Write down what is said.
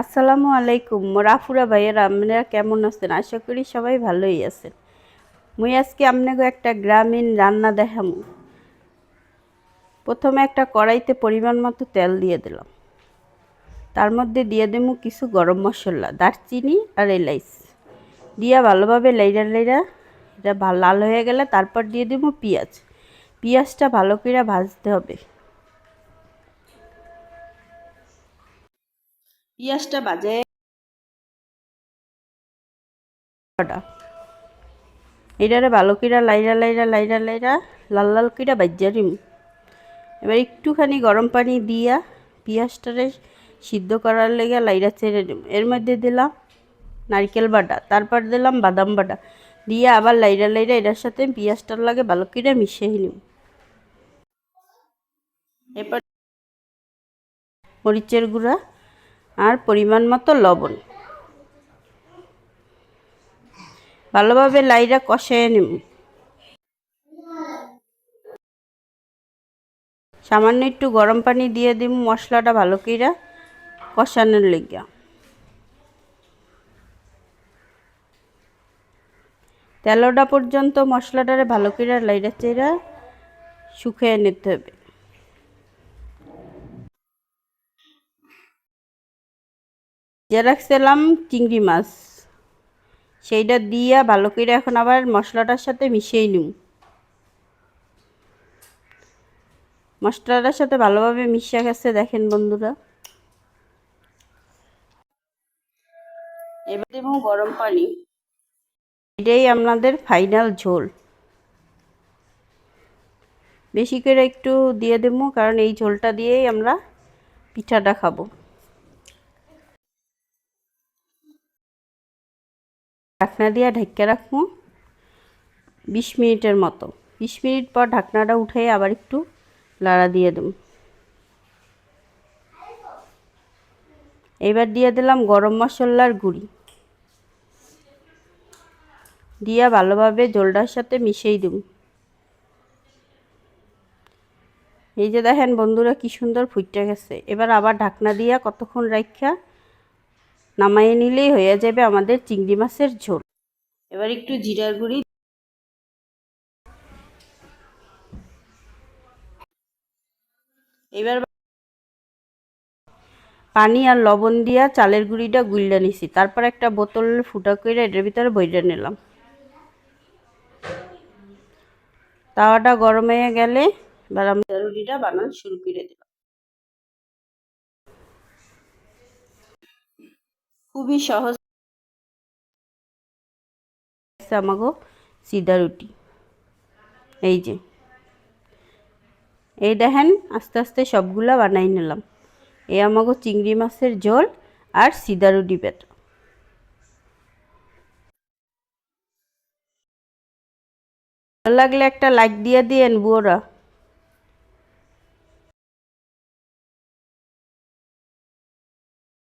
আসসালামু আলাইকুম। রাফুরা ভাইয়েরা, আপনারা কেমন আছেন? আশা করি সবাই ভালোই আছেন। মুই আজকে আপনাকে একটা গ্রামীণ রান্না দেখামু। প্রথমে একটা কড়াইতে পরিমাণ মতো তেল দিয়ে দিলাম। তার মধ্যে দিয়ে দেবো কিছু গরম মশলা, দারচিনি আর এলাইচ। দিয়া ভালোভাবে লাইরা লাইরা এটা লাল হয়ে গেলে তারপর দিয়ে দেবো পেঁয়াজ। পেঁয়াজটা ভালো করে ভাজতে হবে। পেঁয়াজটা বাজে। এটারে ভালো কিরা, লাইরা লাইরা লাইরা লাইরা, লাল লাল কিরা বাজ্যা দিম। এবার একটুখানি গরম পানি দিয়া পেঁয়াজটারে সিদ্ধ করার লেগে লাইরা ছেড়ে দিম। এর মধ্যে দিলাম নারকেল বাটা, তারপর দিলাম বাদাম বাটা। দিয়ে আবার লাইরা লাইরা এটার সাথে পেঁয়াজটার লাগে ভালো করে মিশিয়ে নিম। এরপর মরিচের গুঁড়া আর পরিমাণ মতো লবণ। ভালোভাবে লাইরা কষায় নিব। সামান্য একটু গরম পানি দিয়ে দিব মশলাটা ভালো করে কষানোর লেগে তেলোটা পর্যন্ত মশলাটারে ভালো করে লাইরা চেরা শুকিয়ে নিতে হবে। যে রাখছিলাম চিংড়ি মাছ। সেইটা দিয়া ভালো করে এখন আবার মশলাটার সাথে মিশিয়ে নিব মশলাটার সাথে ভালোভাবে মিশিয়ে গেছে, দেখেন বন্ধুরা। এবার দেব গরম পানি। এটাই আপনাদের ফাইনাল ঝোল। বেশি করে একটু দিয়ে দেবো, কারণ এই ঝোলটা দিয়েই আমরা পিঠাটা খাব। ঢাকনা দিয়ে ঢেকে রাখব বিশ মিনিটের মতো। বিশ মিনিট পর ঢাকনাটা উঠে আবার একটু লাড়া দিয়ে দেব। এবার দিয়ে দিলাম গরম মশলার গুঁড়ি। দিয়ে ভালোভাবে জলটার সাথে মিশিয়ে দেব। এই যে দেখেন বন্ধুরা কি সুন্দর ফুটে গেছে। এবার আবার ঢাকনা দিয়া কতক্ষণ রাখা নামাইয়ে নিলেই হয়ে যাবে আমাদের চিংড়ি মাছের ঝোল। এবার একটু জিরার গুঁড়ি। এবার পানি আর লবণ দিয়া চালের গুঁড়িটা গুইল্লা নিছি। তারপর একটা বোতল ফুটা করে এটার ভিতরে বইটা নিলাম। তাওয়াটা গরম হয়ে গেলে এবার আমরা রুটিটা বানানো শুরু করে দিলাম। খুবই সহজ। আমাগো সিধা রুটি। এই যে। এই দেখেন, আস্তে আস্তে সবগুলা বানাই নিলাম। এই আমাগো চিংড়ি মাছের ঝোল আর সিধা রুটি পেটা। ভালো লাগলে একটা লাইক দিয়ে দিয়েন বুয়োরা।